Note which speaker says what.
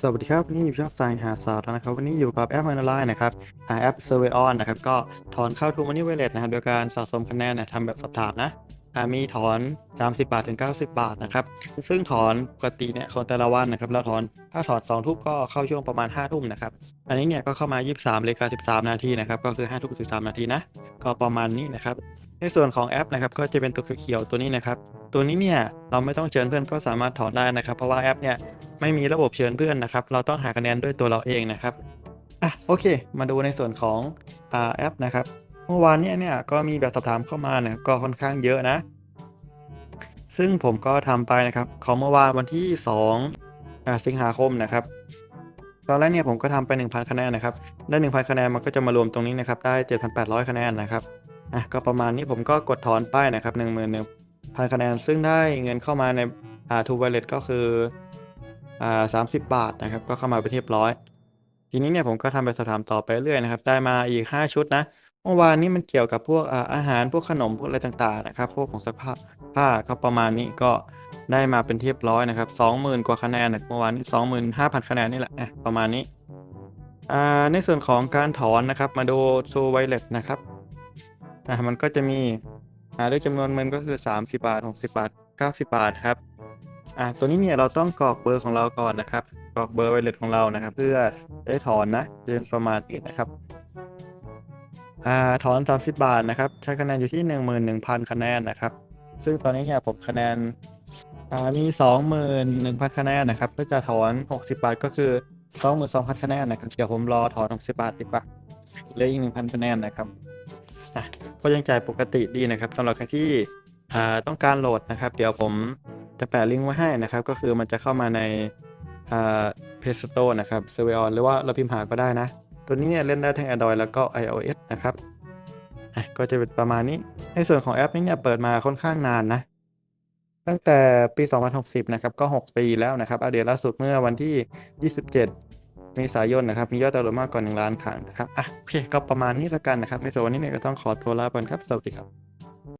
Speaker 1: สวัสดีครับนี่อยู่ช่องสายหาสาระนะครับวันนี้อยู่กับแอป m อนไลน์นะครับแอป Survey On นะครับก็ถอนเข้า True Money Wallet นะครับโดยการสะสมคะแนนนะทำแบบสอบถามนะมีถอน 30 บาทถึง 90 บาทนะครับซึ่งถอนปกติเนี่ยของแต่ละวันนะครับเราถอนถ้าถอน 2 ทุ่มก็เข้าช่วงประมาณ 5 ทุ่มนะครับอันนี้เนี่ยก็เข้ามา 23เลยกา13 นาทีนะครับก็คือ 5 ทุ่ม 13 นาทีนะก็ประมาณนี้นะครับในส่วนของแอปนะครับก็จะเป็นตัวเขียวๆตัวนี้นะครับตัวนี้เนี่ยเราไม่ต้องเชิญเพื่อนก็สามารถถอนได้นะครับ เพราะว่าแอปเนี่ย ไม่มีระบบเชิญเพื่อนนะครับ เราต้องหาคะแนนด้วยตัวเราเองนะครับอะโอเค มาดูในส่วนของอาแอปนะครับ เมื่อวานเนี่ยเนี่ยก็มีแบบสอบถามเข้ามาเนี่ยก็ค่อนข้างเยอะนะ ซึ่งผมก็ทำไปนะครับของเมื่อวานวันที่2อ่าสิงหาคมนะครับตอนแรกเนี่ยผมก็ทำไป 1,000 คะแนนนะครับ ได้ 1,000 คะแนนมันก็จะมารวมตรงนี้นะครับ ได้ 7,800 คะแนนนะครับ อะ ก็ประมาณนี้ผมก็กดถอนไปนะครับ1 1 0 0 0พันคะแนน ซึ่งได้เงินเข้ามาในอ่าทูวอเล็ตก็คือ สามสิบบาทนะครับ ก็เข้ามาไปนเรียบร้อย ทีนี้เนี่ยผมก็ทำไปสอบถามต่อไปเรื่อยนะครับ ได้มาอีก 5 ชุดนะเมื่อวานนี้มันเกี่ยวกับพวกอาอาหารพวกขนมพวกอะไรต่างๆนะครับ พวกของสักผ้าผ้าก็ประมาณนี้ก็ได้มาเป็นเรียบร้อยนะครับ20,000 กว่าคะแนนเมื่อวานนี้25,000 คะแนนนี่แหละประมาณนี้อ่าในส่วนของการถอนนะครับ มาดู True Wallet นะครับอ่ามันก็จะมีอ่าด้วยจำนวนเงินก็คือ 30 บาท 60 บาท 90 บาทครับ อ่าตัวนี้เนี่ยเราต้องกรอกเบอร์ของเราก่อนนะครับ กรอกเบอร์ไวเลตของเรานะครับ เพื่อได้ถอนนะจะเป็นประมาณนี้นะครับอ่าถอน 30 บาทนะครับ ใช้คะแนนอยู่ที่ 11,000 คะแนนนะครับ ซึ่งตอนนี้เนี่ยผมคะแนนอ่ามี 21,000 คะแนนนะครับ ก็จะถอน 60 บาทก็คือ 22,000 คะแนนนะครับ เดี๋ยวผมรอถอน 60 บาทดีกว่าเหลืออีก 1,000 คะแนนนะครับอะก็ยังจ่ายปกติดีนะครับสำหรับใครที่อ่าต้องการโหลดนะครับ เดี๋ยวผม จะแปะลิงก์ไว้ให้นะครับ ก็คือมันจะเข้ามาในอ่า Play Store นะครับ s e r v e on หรือว่าเราพิมพ์หาก็ได้นะ ตัวนี้เนี่ยเล่นได้ทั้ง Android แล้วก็ iOS นะครับก็จะเป็นประมาณนี้ ในส่วนของแอปนี้เนี่ยเปิดมาค่อนข้างนานนะ ตั้งแต่ปี 2060 นะครับ ก็ 6 ปีแล้วนะครับอัปเดตล่าสุดเมื่อวันที่ 27 เมษายนนะครับ มียอดดาวน์โหลดมากกว่า 1 ล้านครั้งนะครับ อะโอเค ก็ประมาณนี้แล้วกันนะครับ ในส่วนวันนี้เนี่ยก็ต้องขอตัวลาไปก่อนครับ สวัสดีครับ